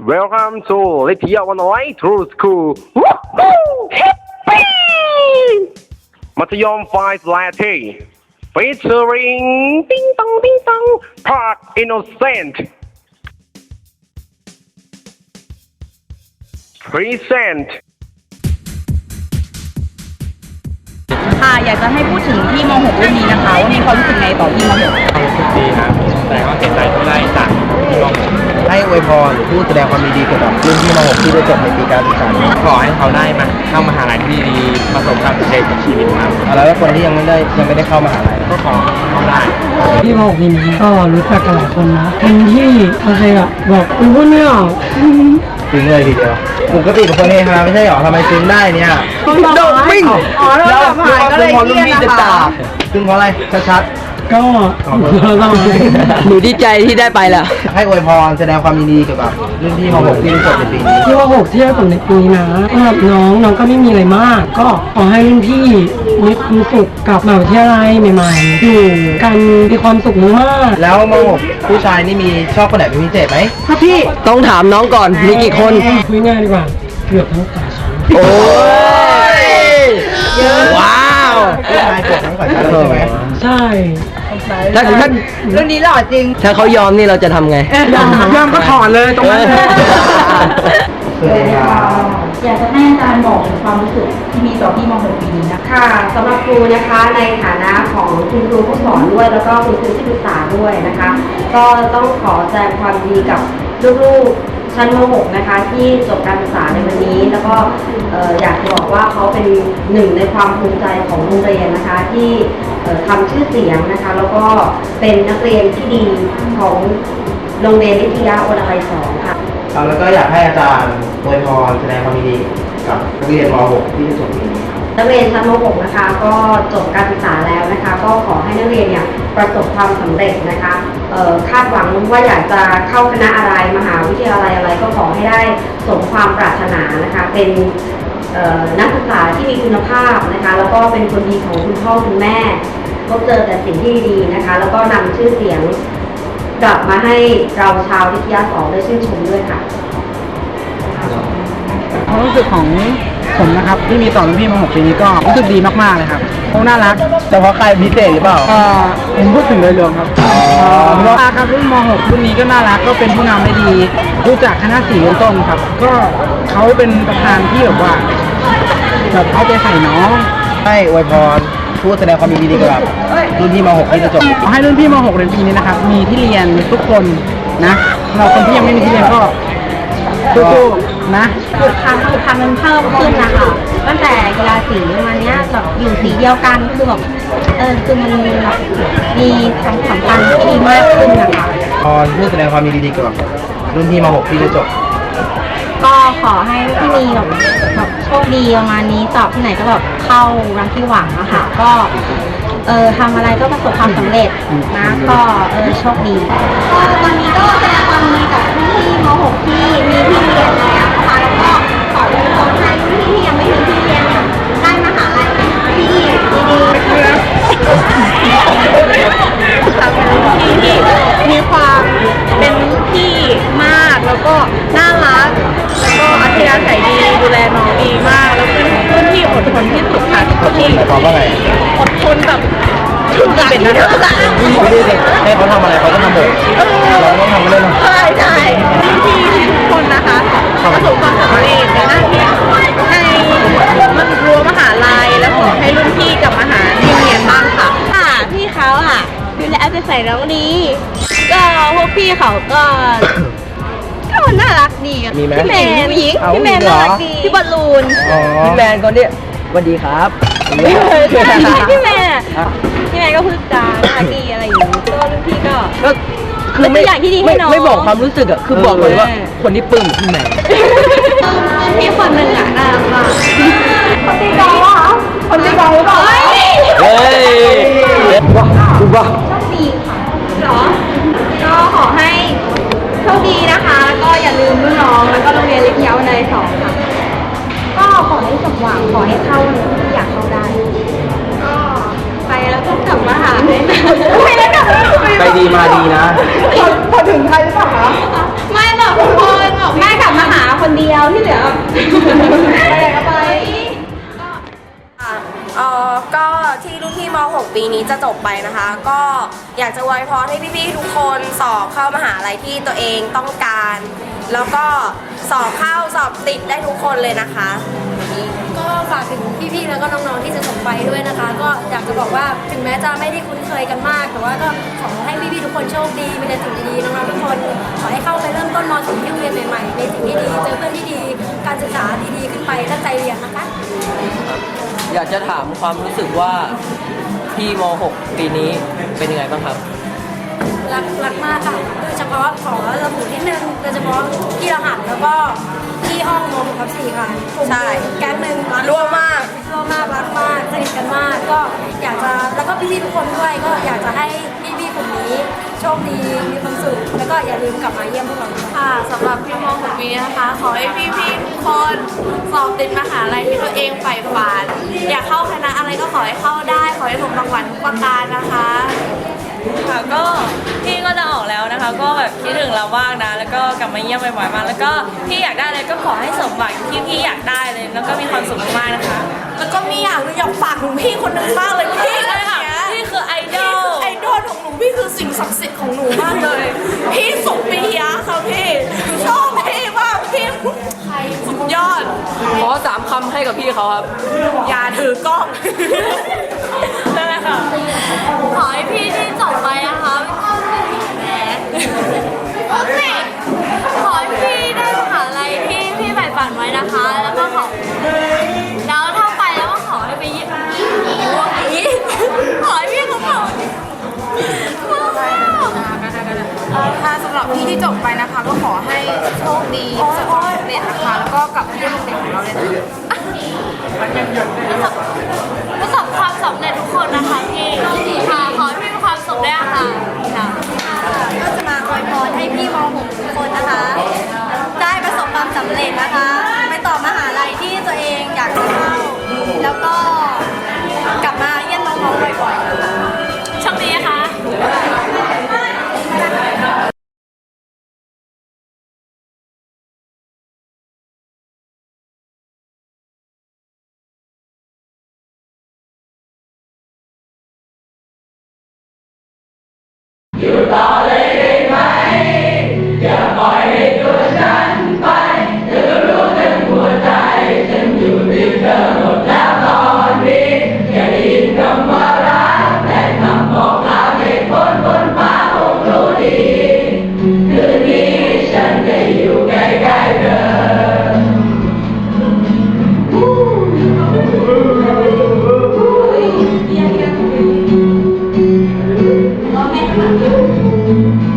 Welcome to Little Illinois True School. Woohoo! Happy! มัธยม Five Latte featuring Ding Dong Ding Dong Park Innocent Present ค่ะอยากจะให้พูดถึงพี่ม .6 รุ่นนี้นะคะ ว่ามีความรู้สึกไงต่อพี่ม .6 รู้สึกดีครับแต่ก็เสียใจที่ได้จากที่มอง ให้อวยพรหรือพูดแสดงความยินดีเกี่ยวกับรุ่นที่ม .6 ที่ได้จบในปีการศึกษานี้ขอให้เขาได้มาเข้ามหาลัยที่ดีประสบความสำเร็จกับชีวิตครับเอาแล้วคนที่ยังไม่ได้ยังไม่ได้เข้ามหาลัยก็ขอให้เขาได้พี่บอกทีนี้ก็รู้จักกันหลายคนนะคนที่อะไรอะบอกกูพูดไม่ออกซึ้งเลยทีเดียวปกติเป็นคนเฮฮาไม่ใช่หรอทำไมซึ้งได้เนี่ยโดดวิ่งอ๋อแล้วแบบหายก็เลยเครียดนะคะซึ้งเพราะอะไรชัด ก็เราหนูดีใจที่ได้ไปแหละๆให้อวยพรแสดงความยินดีเกี่ยวกับรุ่นที่ม .6 ที่ได้จบในปีนี้ที่ว่าหกที่ได้ผลในปีนะสำหรับน้องน้องก็ไม่มีอะไรมาก ก็ขอให้รุ่นพี่มีความสุขกับมหาวิทยาลัยใหม่ๆอยู่กันมีความสุขมากแล้วม .6 ผู้ชายนี่มีชอบคนไหนเป็นพิเศษไหมๆครับพี่ต้องถามน้องก่อนมีกี่คน คุยง่ายดีกว่า เกือบทั้งสายชั้น โอ้ยายจบทั้งฝ่ายชายเลยใช่ไหมใช่ ถ้าถ้ารุ่นนี้หล่อจริง ถ้าเขายอมนี่เราจะทำไงยอมยอมก็ถอนเลยตรงนั้นสวัสดีครับอยากจะให้อาจารย์บอกถึงความรู้สึกที่มีต่อพี่ม .6 ปีนี้นะคะค่ะสำหรับครูนะคะในฐานะของคุณครูผู้สอนด้วย แล้วก็คุณครูที่ปรึกษาด้วยนะคะ ก็ต้องขอแสดงความดีกับ ลูกๆชั้นม .6 นะคะ ที่จบการศึกษาในวันนี้ แล้วก็เอ่อยากจะบอกว่าเขาเป็นหนึ่งในความภูมิใจของโรงเรียนนะคะ ที่ทำชื่อเสียงนะคะ แล้วก็เป็นนักเรียนที่ดีของโรงเรียนวิทยาโอนาไยสองค่ะแล้วก็อยากให้อาจารย์อวยพรแสดงความดีกับนักเรียนม .6 ที่จะจบปีนี้ นักเรียนชั้นม .6 นะคะ ก็จบการศึกษาแล้วนะคะ ก็ขอให้นักเรียนเนี่ยประสบความสำเร็จนะคะคาดหวังว่าอยากจะเข้าคณะอะไรมหาวิทยาลัยอะไรก็ขอให้ได้สมความปรารถนานะคะ เป็นนักศึกษาที่มีคุณภาพนะคะ แล้วก็เป็นคนดีของคุณพ่อคุณแม่ พบเจอแต่สิ่งที่ดีนะคะ แล้วก็นำชื่อเสียงกลับมาให้เราชาววิทยาสองได้ชื่นชมด้วยค่ะความรู้สึกของ ผมนะครับที่มีต่อรุ่นพี่มาหกปีนี้ก็รู้สึกดีมากๆเลยครับเขาน่ารักแต่เพราะใครพิเศษหรือเปล่า เอ่อผมพูดถึงโดยรวมครับน่ารักครับรุ่นม .6 รุ่นนี้ก็น่ารักก็เป็นผู้นำได้ดี รู้จักคณะสี่เบื้องต้นครับ ก็เขาเป็นประธานที่แบบว่าแบบเอาใจใส่น้องให้อวยพรพูดแสดงความยินดีเกี่ยวกับรุ่นที่ม .6 ที่จะจบขอให้รุ่นพี่ม .6 เรียนปีนี้นะครับมีที่เรียนทุกคนนะสำหรับคนที่ยังไม่มีที่เรียนก็ สู้ๆนะผูกพันผูกพันมันเพิ่มขึ้นนะคะตั้งแต่กีฬาสีมาเนี้ยแบบอยู่สีเดียวกันคือแบบเออคือมันแบบมีความสัมพันธ์ที่ดีมากขึ้นนะคะพรพูดแสดงความยินดีเกี่ยวกับรุ่นที่ม .6 ที่จะจบ ก็ขอให้ที่มีแบบแบบโชคดีประมาณนี้สอบที่ไหนก็แบบเข้ารังที่หวังอะค่ะก็เออทำอะไรก็ประสบความสำเร็จนะก็เออโชคดีก็ตอนนี้ก็แสดงความดีกับรุ่นพี่ม .6 ที่มีที่เรียนแล้วนะคะแล้วก็ขออวยพรให้รุ่นพี่ที่ยังไม่มีที่เรียนเนี่ยได้มหาลัยที่ดีๆมีความเป็นพี่มากแล้วก็น่ารัก แล้วก็อัธยาศัยดีดูแลน้องดีมาก แล้วเป็นรุ่นที่อดทนที่สุดค่ะที่ตอบว่าไง อดทนแบบ เป็นนะไม่ได้สิให้เขาทำอะไรเขาก็ทำหมดเราต้องทำไม่ได้หรอกใช่ใช่พี่ทุกคนนะคะประสบความสำเร็จในหน้าที่ในมันรั้วมหาลัยแล้วขอให้รุ่นพี่กลับมาหาที่เรียนบ้างค่ะค่ะพี่เขาอะดูแลเอาใจใส่น้องดีก็พวกพี่เขาก็ก็น่ารักดีอะมีไหมพี่แมนผู้หญิงเอาพี่แมนจริงเหรอน่ารักดีพี่บอลลูนอ๋อพี่แมนคนนี้ สวัสดีครับพี่แมนพี่แมนอะพี่แมนก็พูดจาน่ารักดีอะไรอย่างนี้ก็รุ่นพี่ก็ ก็คือไม่เป็นตัวอย่างที่ดีให้ไม่น้อง ไม่บอกความรู้สึกอะคือบอกเลยว่าเออคนที่ปึ้งพี่แมนมีคนหนึ่งอะน่ารักมากคนที่กองวะคนที่กองหรือเปล่าเฮ้ยเฮ้ยว้าดูว้าโชคดีค่ะเหรอ ก็ขอให้โชคดีนะคะ แล้วก็อย่าลืมรุ่นน้อง แล้วก็โรงเรียนเล็กเย้าในสองค่ะก็ขอใหวังขอให้เข้าที่อยากเข้าได้ ก็ไปแล้วก็กลับมาหาเลยนะไปแล้วกลับมาไปดีมาดีนะ พอพอถึงไทยหรือเปล่าคไม่แบบทุกคนบอกแม่กลับมหาคนเดียวที่เหลือไปก็ไป เอ่อก็ที่รุ่นพี่ม .6 ปีนี้จะจบไปนะคะ ก็อยากจะไวยพรให้พี่ๆทุกคนสอบเข้ามหาลัยที่ตัวเองต้องการ แล้วก็สอบเข้าสอบติดได้ทุกคนเลยนะคะ ฝากถึงพี่ๆแล้วก็น้องๆที่จะส่งไปด้วยนะคะ ก็อยากจะบอกว่าถึงแม้จะไม่ได้คุ้นเคยกันมาก แต่ว่าก็ขอให้พี่ๆทุกคนโชคดีมีแต่สิ่งดีๆน้องๆทุกคนขอให้เข้าไปเริ่มต้นมสิ่งที่โรงเรียนใหม่ๆในสิ่งที่ดีเจอเพื่อนที่ดีการศึกษาดีๆขึ้นไปตั้งใจเรียนนะคะอยากจะถามความรู้สึกว่าพี่ม .6 ปีนี้เป็นยังไงบ้างครับรักรักมากค่ะโดยเฉพาะขอระบุนิดนึงโดยเฉพาะพี่รหัสแล้วก็ ที่ห้องม6ทับ4ค่ะกลุ่มใช่แก๊งหนึ่งรักร่วมมาก ร่วมมากรักมากสนิทกันมาก ก็อยากจะแล้วก็พี่ๆทุกคนด้วยก็อยากจะให้พี่ๆกลุ่มนี้โชคดีมีความสุขแล้วก็อย่าลืมกลับมาเยี่ยมพวกเราด้วย ค่ะสำหรับพี่มองของปีนี้นะคะ ขอให้พี่ๆทุกคนสอบติดมหาลัยที่ตัวเองใฝ่ฝัน อยากเข้าคณะอะไรก็ขอให้เข้าได้ ขอให้สมรางวัลทุกประการนะคะ ค่ะก็พี่ก็จะออกแล้วนะคะ ก็แบบคิดถึงเราบ้างนะ แล้วก็กลับมาเยี่ยมบ่อยๆมาแล้วก็พี่อยากได้อะไรก็ขอให้สมหวังที่พี่อยากได้เลย แล้วก็มีความสุขมากๆนะคะ แล้วก็มีอย่างหนึงอยากฝากถึงพี่คนหนึงมากเลยพี่ใช่ค่ะพี่คือไอดอล ไอดอลของหนูพี่คือสิ่งศักดิ์สิทธิ์ของหนูมากเลย พี่สุปิยะค่ะพี่ชอบพี่มากพี่สุดยอด ขอสามคำให้กับพี่เขาครับ อย่าถือกล้องนั่นแหละค่ะ ขอให้พี่ที่จบไปนะคะแหมโอเคขอให้พี่ได้มหาลัยที่พี่ใฝ่ฝันไว้นะคะ แล้วก็ขอแล้วถ้าไปแล้วก็ขอให้ไปเยี่ยมอีกขอให้พี่เขาบอกค่ะสำหรับพี่ที่จบไปนะคะ ก็ขอให้โชคดีประสบความสำเร็จนะคะ แล้วก็กลับมาเยี่โรงเรียนของเราเลยนะคะประ อยู่ ที่เ